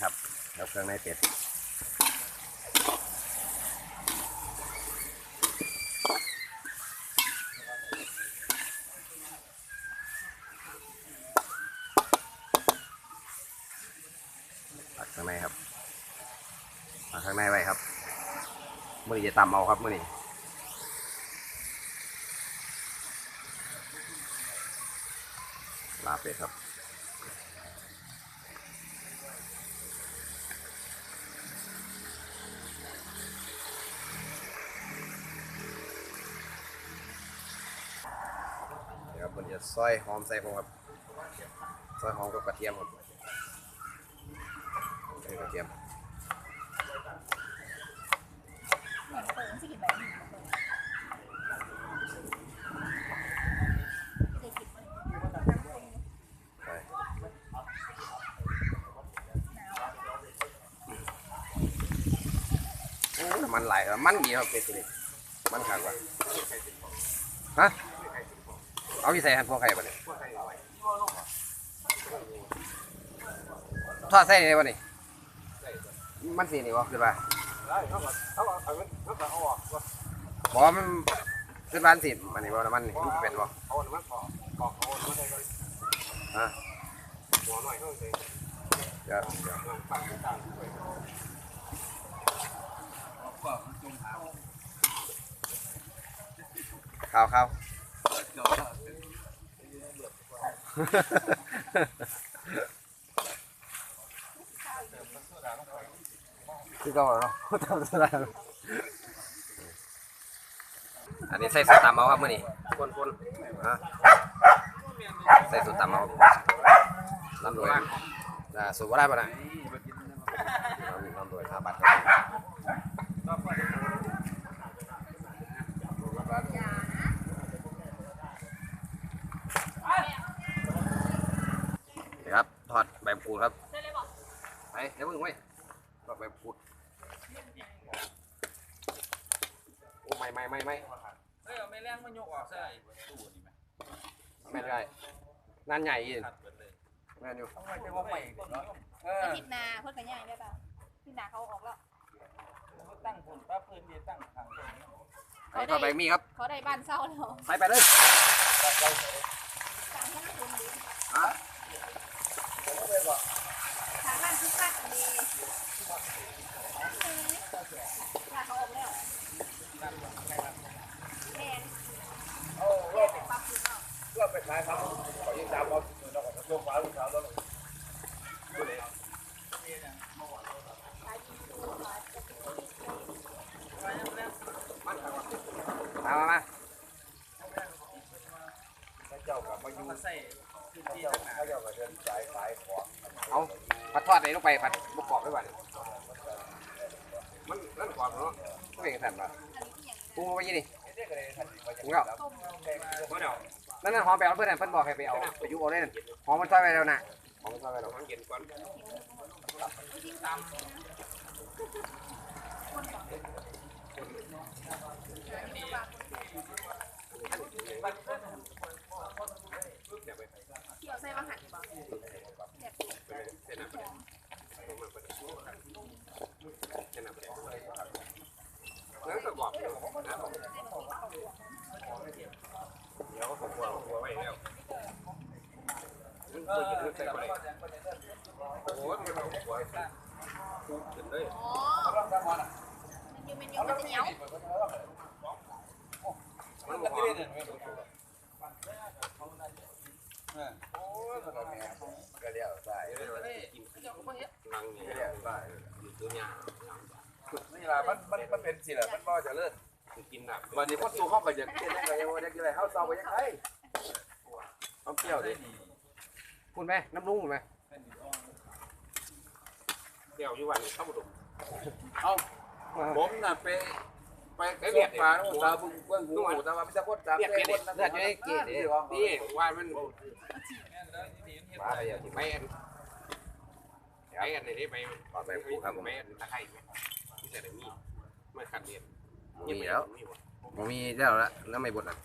ครับแล้วเครื่องในเป็ดปักข้างในครับปักข้างในไว้ครับมือจะตำเอาครับมือนี้ลาเป็ดครับ นี่ครับมันจะ ซอยหอมใส่ผมครับซอยหอมกับกระเทียมครับใส่กระเทียมโอ้น้ำมันไหลมันดีครับเป็ดตัวนี้มันขากว่าฮะ เอาที่ใส่หันพวกไข่ปะเนี่ยทอดใส่ได้ปะนี่มันสีนี่วะคือว่าได้เขาก็เขาเอาเขาก็เอาออกว่าบอกมันบ้านสิมันนี่บ่น้ำมันนี่มันเป็นบ่เอาน้าน้ำมันใส่ก่อนฮะหัวเขาใส่เดี๋ยวเดี๋ยวข้าวข้าว คือก็เนาะทำสลามอันนี้ใส่สูตรตำเอาครับมื้อนี้คนคนๆฮะใส่สูตรตำเอาลำรวยอ่าสูตรบ่ได้ป่ะนะลำรวยห้าบาทครับนี่ครับทอ ดใบมะกรูดครับไปเดี๋ยวมึงไว้ทอดใบมะกรูดโอ้ไม่ไม่ไม่ไม่เฮ้ยเอาไม่แรงมันยกออกใส่ตู้นี่ไหมไม่ได้นั่นใหญ่อีกขัดเปิดเลยแม่นอยู่เอาไว้จะว่าใหม่เนาะเอออาทิตย์หนาเพื่อนกันย่างได้เปล่าที่นาเขาออกแล้วตั้งผลป้าพื้นดีตั้งทางตรงนี้ไปทอดใบมีครับเขาได้บ้านเศร้าแล้วไปไปเลยสามท่านคุณดีอะทางบ้านทุกท่านดีถ้าเขาออกแล้วแม่นแม่ไปปรับปรุงเอาเพื่อไป ขายครับขอยืมตามเอาเราขอโช่วงฟ้าลูกสาวแล้ว มามามา เจ้ากลับมาอยู่ มาใส่พื้นที่ เจ้า ทั้งหนา เจ้าก็เดินสายขายของ เอาผัดทอด ไหนลงไปผัดบุกกรอบด้วยวะเนี่ยมันนั่นกรอบเนาะไม่เป็นสั่นป่ะปรุงเอาไว้ยี่นี่ปรุงแล้วนั่นน่ะหอมไปเอาเพื่อนเพื่อนบอกให้ไปเอาไปยุบเอาได้นั่นหอมมันซอยไปแล้วนะหอมมันซอยไปแล้วมันเย็นก่อน เที่ยวใส่มาหันบ่แบบหอมนั่นก็กรอบเดี๋ยวผมกลัวกลัวไว้แล้วมันเคยกินใส่ไปโอ้ยมันเอากลัวคุกขึ้นเลยอ๋อมันอยู่มันอยู่มันจะเหนียวมันก็เล่นเนี่ย โอ้ยมันก็แม่ก็เลี้ยวสายเฮ้ยเจ้าก็บ่เฮ็ดลังนี่ก็เลี้ยวสายอยู่ตัวเนี้ยนี่ล่ะมันมันมันเป็นสิล่ะมันบ่จะเลิศกินหนักวันนี้คนสู่ห้องก็อยากเต้นก็ยังว่าอยากกินอะไรเฮาเซาไปยังไงเอาเที่ยวดิพูดไหมน้ำลุงพูดไหมเดี๋ยวอยู่วันเข้าบุกเอาผมน่ะไป ไปเก็บปลาโอ้ตาบึ้งเบิ้งหูต่ว่าไม่ใช่คนตามเรียกเกเลือดอยู่ในเกดนี่ว่ามันปลาไรอย่างไปอันไปอันไหนได้ไปปลอดไปปูครับผมไปอันตะไคร้ไหมที่ใส่มีไม่ขัดเรียนมีแล้วผมมีแล้วละแล้วไม่บดอะ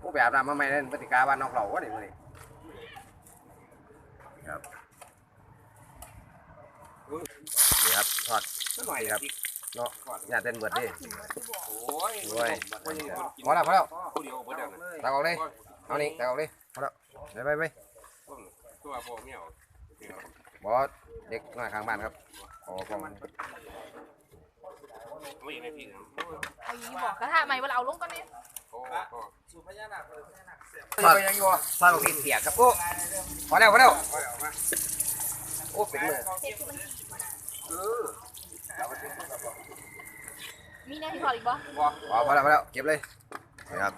ผู้แบบรำมาไม่เล่นปฏิกาบ้านนอกเราวะเนี่ยมันครับนี่ครับทอดหน่อยครับ เนาะอย่าเต้นเบิดดิโอ้ยโอ้ยพอแล้วพอแล้วผู้เดียวบ่ได้นะตักออกเลยเอานี่ตักออกเลยพอแล้วไปไปไปตัวบ่เมียวบอสเด็กน้อยข้างบ้านครับขอกองไม่ในพี่เอาอย่างนี้บอกกระทะใหม่เวลาเอาลงก่อนเนี่ยโอ้สูบพญานาคเลยพญานาคเสียบทอดทอดกับพี่เสียครับโอ้พอแล้วพอแล้วโอ้เป็นมือเทป ที่มันขีดมามีแน่ที่ถอดอีกบ่พอพอแล้วพอแล้วเก็บเลยนี่ครับ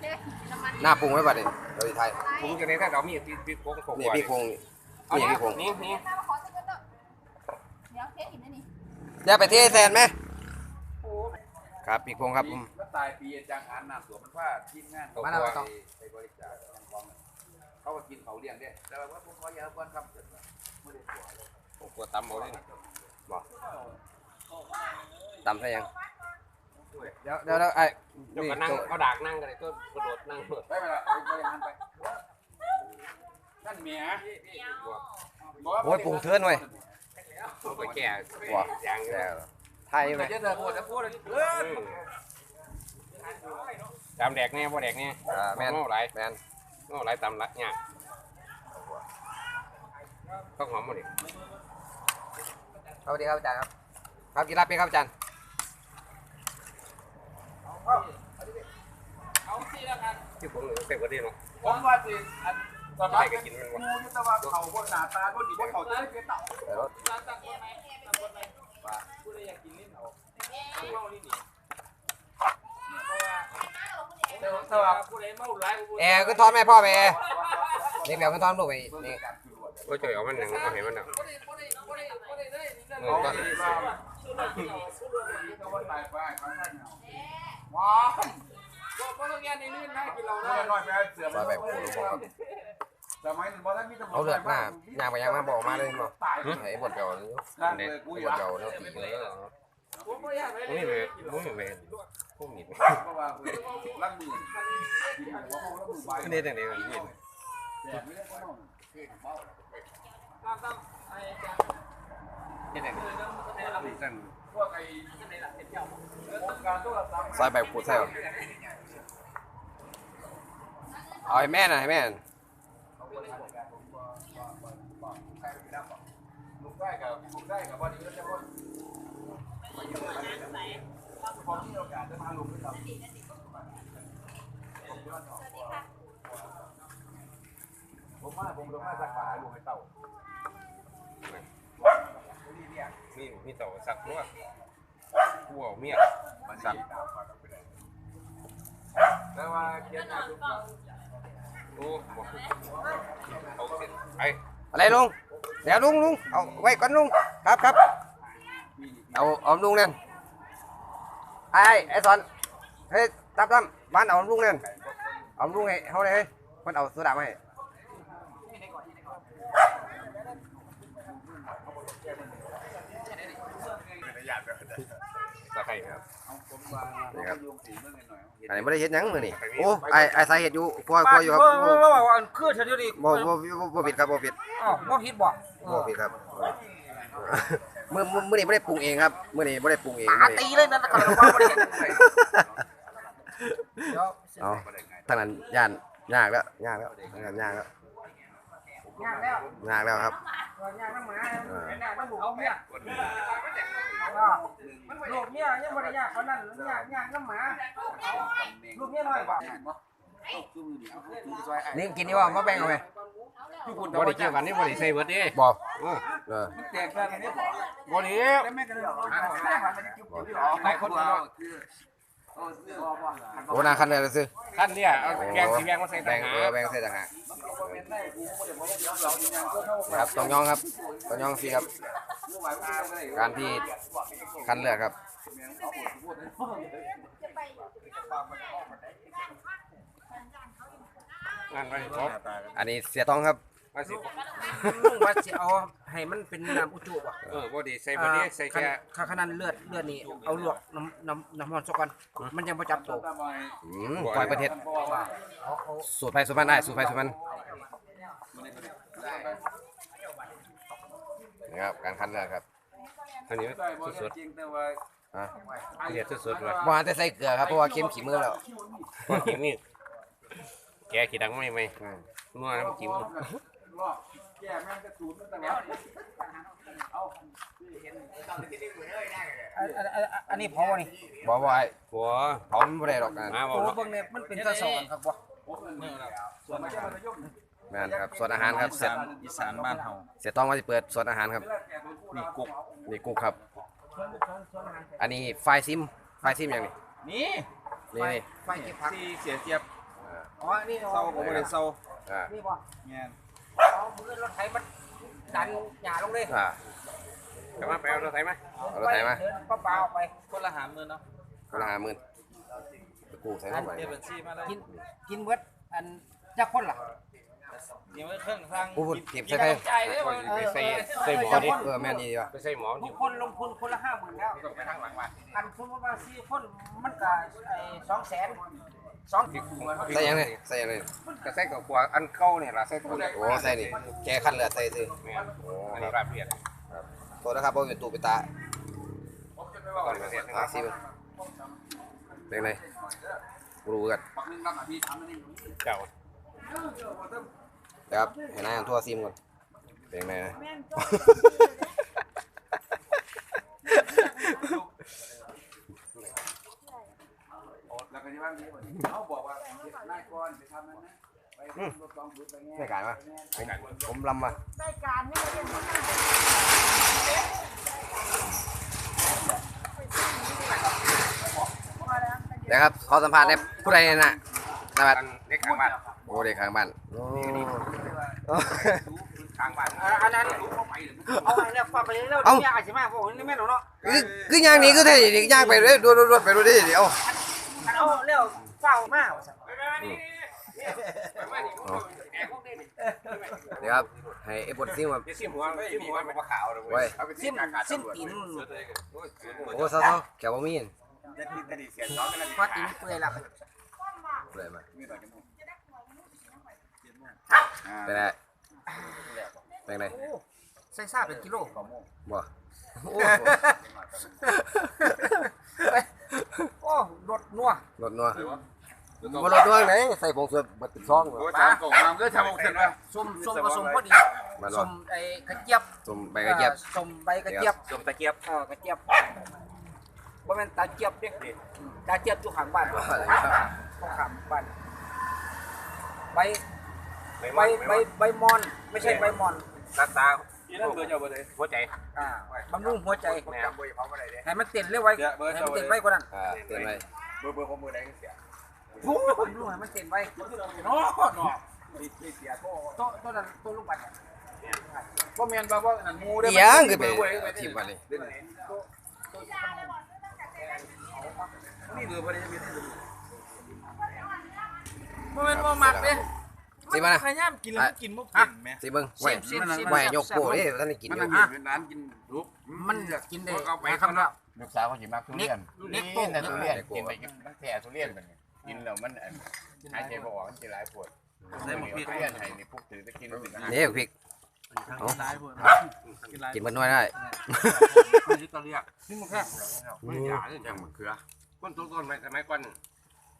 เทปน้ำมันหน้าปรุงไว้บัดนี้เราไทยผมจะได้ถ้าเรามีพี่พี่โค้งโค้งนี่พี่คงนี่พี่คงนี่นี่น้ามาขอสักเกินเนาะเดี๋ยวเทปหินได้นี่อย่าไปเทแทนไหมครับพี่คงครับผมก็ตายปีจังอันน้ำตัวมันว่าทีมงานเขาไปบริจาคเขาก็กินเขาเลี้ยงได้แต่ว่าผมขออย่าเอาคนครับไม่ได้ตัวผมกลัวตำเอาเลย ตำใส่ยัง เดี๋ยวเดี๋ยวเดี๋ยวไอ้เดี๋ยวนี่ก็นั่งตัวเอาดากนั่งกันเลยก็กระโดดนั่งไปไปละไปไปหันไปท่านเมียโอ้ยปรุงเทือนหน่อยเอาไปแก่ว้าอย่างแล้วไทยไหมจะเดินพูดแล้วพูดตามแดกเนี่ยพอแดกเนี่ยอ่าแมนโง่ไรแมนโง่ไรตำละเนี่ยต้องหอมหมดเลย สวัสดีครับอาจารย์ครับ ครับกินลาบเป็นครับอาจารย์เอาสิแล้วกันที่ผมเสกวันนี้เนาะผมว่าสิอันตอนใครนั้นก็กินมันวะงูยุทธว่าเขาบนหน้าตาบนดีบนเขาจะได้เป็นเต่าเดี๋ยวรถร้านตั้งคนไหนตั้งคนไหนว่าผู้ใดอยากกินลิ้นเอาเมาลิ้นนี่เพราะว่าแต่ว่าผู้ใดเมาหลายแอร์ก็ทอนแม่พ่อไปแอร์เด็กแบบก็ทอนลูกไปนี่ โอ้ยจ่อยเอามันหนึ่งเอาเห็นมันหนึ่งผู้ใดผู้ใดผู้ใดผู้ใดได้นี่นั่นเออก็ว้าวก็ต้องแย่ในลื่นให้กินเราได้ซอยแบบโอ้โหครับสมัยนั้นบ่ทันมีตำรวจเอาเลือดมาย่างไปย่างมาบอกมาเลยบอกไอ้บทเก่านี่ไอ้บทเก่าแล้วตีเลยผมบ่อยากมุ้งเลยมุ้งเลยมุ้งหนีไปเพราะว่าลังมือกินหัวเขาแล้วมือใส่ได้แต่ไหนมันยินแต่ไม่ได้ก็ต้องไม่ได้แต่ไหนพวกไอ้วงการอยแบบขูดใส่ก่อนเอาให้แม่น่ะให้แม่น่ะลูกได้กับลูกได้กับวันนี้ก็จะว่าพอที่โอกาสจะมาลูกด้วยครับ ผมมาผมลงมาสักขาลูกให้เต่านี่มีต่อสักด้วยหัวเมียสักแล้วว่าเขียนมาลูกโอ้บอกเอาเสร็จไออะไรลุงเดี๋ยวลุงลุงเอาไว้ก่อนลุงครับครับเอาเอาลุงนั่นไอ้ไอ้สอนเฮ้ยตั้มตั้มบ้านเอาลุงนั่นเอาลุงให้เขาเลยเฮ้ยมันเอาโซดามาให้ ตะไคร้ครับนี่ครับอันนี้ไม่ได้เฮ็ดหยังมือนี่โอ้ไอ้ไอ้สาเหตุอยู่กลัวกลัวอยู่ครับบ่บ่บ่อันคือเธออยู่นี่บ่บ่บ่บ่ผิดครับบ่ผิดอ้าวบ่ผิดบ่บ่ผิดครับมื้อมื้อมื้อนี้บ่ได้ปรุงเองครับมื้อนี้บ่ได้ปรุงเองตามื้อตีนี้เลยนั่นก็ว่าบ่ได้เห็นเดี๋ยวเอาทางนั้นย่านยากแล้วยากแล้วทางนั้นยากแล้ว ยากแล้วยากแล้วครับยากน้ำหมายากน้ำหมูเอาเมียลูกเมียยังบ่ได้ยากปานนั้นยากยากน้ำหมาลูกเมียน้อยบ่นี่กินนี่ว่ามาแบ่งเอาไหมบ่ได้เกี่ยวกันนี่บ่ได้ใส่เบิดดิบ่เออแตกแตกอันนี้บ่ได้แล้วแม่ก็เลยหลายคนเนาะ โอ้นาคันเลยซื้อท่านเนี่ยเอาแกงสีแดงมาใส่แบ่ต่างงเอหาอแบ่งใส่ต่างหากครับต้องย่องครับต้องย่องสิครับ การที่คันเลือดครับงานไปครบอันนี้เสียทองครับ มาสิลุงว่าสิเอาให้มันเป็นน้ำอุจุบ่เออบ่ได้ใส่บ่ได้ใส่แค่ค่าขนาดเลือดเลือดนี่เอาลวกน้ำน้ำน้ำร้อนซะก่อนมันยังบ่จับตัวอืมปล่อยประเทศเอาเอาสูตรไฟสูตรมันได้สูตรไฟสูตรมันนะครับการคัดเลือกครับอันนี้ได้บ่ได้จริงแต่ว่าอะเรียดสุดๆเลยบ่แต่ใส่เกลือครับเพราะว่าเค็มขี้มือแล้วพอกินนี่แกขี้ดังไม่ไหมอืมนัวน้ำจิ้ม รอบแก้แม่งกระสูนตั้งแต่ว่าเอาอันนี้พอนี่บ่บ่ไอ้หัวเผามันบ่ได้ดอกนมาบโอ้เบิ่งเนี่ยมันเป็นตะสอนครับบ่ส่วนอาหารแม่นครับส่วนอาหารครับเสร็จอีสานบ้านเฮาเสียต้องว่าจะเปิดส่วนอาหารครับนี่กุ๊กนี่กุ๊กครับ อันนี้ไฟซิมไฟซิมอย่างนี้นี่นี่ไฟเก็บผักที่เสียเจียบอ๋อนี่เศร้าก็บ่ได้เศร้าอ่านี่บ่แม่น มือรถไถมันดันหญ้าลงเลยอ่ากลับมาไปเอารถไถไหมเอารถไถมา เดินเปล่าๆไป คนละหามื้อเนาะคนละห้าหมื่นตะกูใส่เข้าไปเฮ็ดบัญชีมาเลยกินกินเบิดอันจักคนล่ะเดี๋ยวไว้เครื่องทางผู้พูดเก็บกิใส่นไปน้ำใจเด้อว่าไปใส่ใส่หมอจับดิเออแม่นนี่ดีว่ะไปใส่หมอทุดิกคนลงทุนคนละห้าหมื่นแล้วต้องไปทางหลังวัดอันสมมติว่าสี่คนมันก็ไอ้สองแสน สองใส่ยังไงใส่ยังไงก็ใส่กับขวอันเก่าเนี่ยล่ะใส่ตัวนี้โอ้ใส่นี่แกคัดเลือดใส่ซื้อแม่นอันนี้ราบเรียดโทษนะครับเพราะเป็นตูเป็นตาก่อนประเทศอ่าซิมเป็นไงรู้กันปักนึงรับหน้าที่ทำนั่นเองเจ้านะครับเห็นหน้าทั่วซิมก่อนเป็นไงนะ แล้วก็ที่บ้านนี้เขาบอกว่าเนายก่อนไปทำนั้นนะไปรถกองบุญ ไปแง่ได้การปะผมผมลำมาได้การนี่มาเรียนนะครับขอสัมภาษณ์ในผู้ใดนะนะครับอันเล็กข้างบ้านโอ้เด็กข้างบ้านโอ้ข้างบ้านอันนั้นเอาไว้แล้วฟังไปเรื่อยๆเนี่ยอาจจะมาบอกนี่แม่นเนาะคือคือย่างนี้คือไทยนี่ย่างไปเลยดูดูดูไปดูดิเดี๋ยวอันเอาเร็วเฝ้ามากเดี๋ยวครับให้ไอ้บทซิมครับซิมหัวซิมหัวมันขาวเลยไว้สิ้นสิ้นตีนโอ้เศร้าๆแกบ่มีนพอตีนเปื่อยแล้วเลยมาไปได้ไปไหนใส่ซาเป็นกิโลบ่โอ้โอ้รถนัวรถนัว บ่รถนัวไหนใส่ผงชูรสบัดติดซองบ่โอ้ยทำกล่องมาก็ทำออกเสร็จแล้วส้มส้มผสมพอดีมันส้ว่ามไอ้กระเจี๊ยบส้มใบกระเจี๊ยบส้มใบกระเจี๊ยบสมตะเกียบเออกระเจี๊ยบบ่แม่นตาเจี๊ยบเด้ตาเจี๊ยบอยู่ข้างบ้านอะไรครับข้างข้างบ้านใบใบใบใบใบมอน ไม่ใช่ใบมอนรักษายี่นั่นเบอร์เจ้าเบอร์เลยหัวใจ อ่าบำรุงหัวใจแม่เบอร์เขาอะไรเนี่ยให้มันเต้นเร็วไว้ให้มันเต้นไว้กว่านั้นอ่าเตือนไว้เบอร์เบอร์ของเบอร์ไหนเสีย บำรุงให้มันเต้นไว้น้อน้อไม่เสียโตโตนั้นโตลูกบัตรพ่อแมนบอกว่านูได้อีหยังคือไปทิมมานี่นี่เบอร์บ่ได้จะมีที่บ่แม่นบ่มักเด้สิมานะพยายามกินแล้วมันกินบ่เป็นแหมสิเบิ่งไว้ไว้ยกโป้ดิท่านได้กินมันอยู่นั่งกินร้านกินรูปมันกินได้เอาไปคำทำละแล้วลูกสาวเขาสิมักทุเรียนน็กโป้แต่ทุเรียนกินไปกินแต่ทุเรียนมันเนี่ย กินแล้วมันอันหายใจบ่ออกมันสิหลายปวดได้หมดพี่ทุเรียนให้นี่พวกถือจะกินมันสินะนี่พริก เอาหลายพุ่นกินหลายกินมันน้อยได้นี่ก็เรียกนี่มันแค่ไม่หยาเลยจังมะเขือต้นต้นต้นสมัยก่อน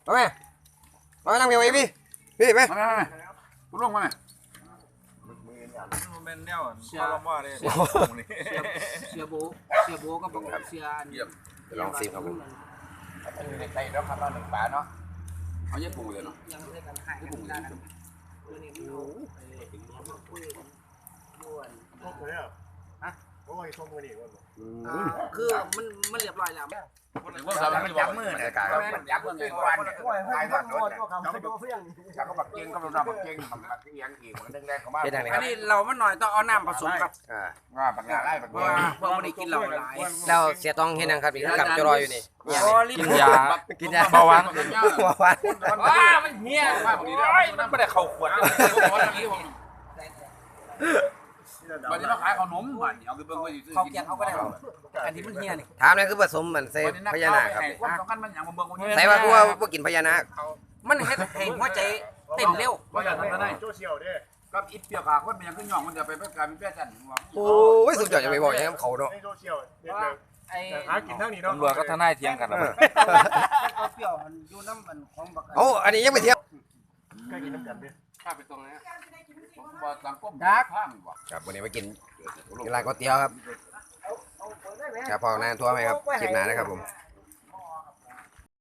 เอาไหมเอาไปนั่งเดี๋ยวไว้พี่พี่ไปมาไหมคุณลงมาไหมมันเป็นแนวเชียร์ลมว่าเด้เสียโบเสียโบก็บอกเสียอันเดี๋ยวลองซิมครับผมมันอยู่ในใจแล้วครับเราหนึ่งปลาเนาะ เอาเยอะปูเลยเนาะยังไม่ได้กันหายกันได้นะตัวนี้มันรู้คุยกันด้วยคือมันมันเรียบร้อยแล้วพวก เราไมันจับมือเนี่ยยากาศครับมันจับมือเป็นวันเนี่ยตายหมดรถเนี่ยเขาก็บักเก่งก็บักเก่งทำบักเก่ยังอีกมันดึงแรงเขามาเป็นยังไงคอันนี้เรามันหน่อยต้องเอาน้ำผสมกับอ่าว่าบักงาไล่บักเพเก่ราเพราะไม่ได้กินเหล้าหลายแล้วเสียต้องเห็นยังครับอีกกับจะรอยอยู่นี่กินยากินยาเบาหวานเบาหวานว้ามันเหี้ยมันบ่ได้เข้าขวดเลยวัน นี้เราขายขนมบ้านเอาไปเบิ่งไว้อยู่เขาเกียนเขาก็ได้หรอกอันนี้มันเฮียนี่ถามเลยคือผสมมันใส่พญานาคครับความสำคัญมันอย่างมาเบิ่งวันนี้ใส่ว่ากูว่าบ่กินพญานาคมันเฮ็ดให้หัวใจเต้นเร็วว่าอย่างนั้นได้โซเชียลเด้กครับอิดเปียกขาคนมันยังขึ้นย่องมันจะไปเป็นการเป็นแฟชั่นว่าโอ้ยสุดยอดจะไปบอกอย่างนั้นเขาเนาะในโซเชียลเด็เพราะว่ากไอ้หากินเท่านี้เนาะตำรวจก็ทนายเถียงกันแล้วเอาเปรี้ยวมันอยู่น้ำมันของบักเอาอันนี้ยังไม่เทียบก็กินน้ำกันดิข้าไปตรงนี้ผม ว่าสังคมข้างบ่ครับวันนี้มากินกินร้านก๋วยเตี๋ยวครับครับพอหน้าทัวร์ไหมครับคลิปหน้านะครับผมเ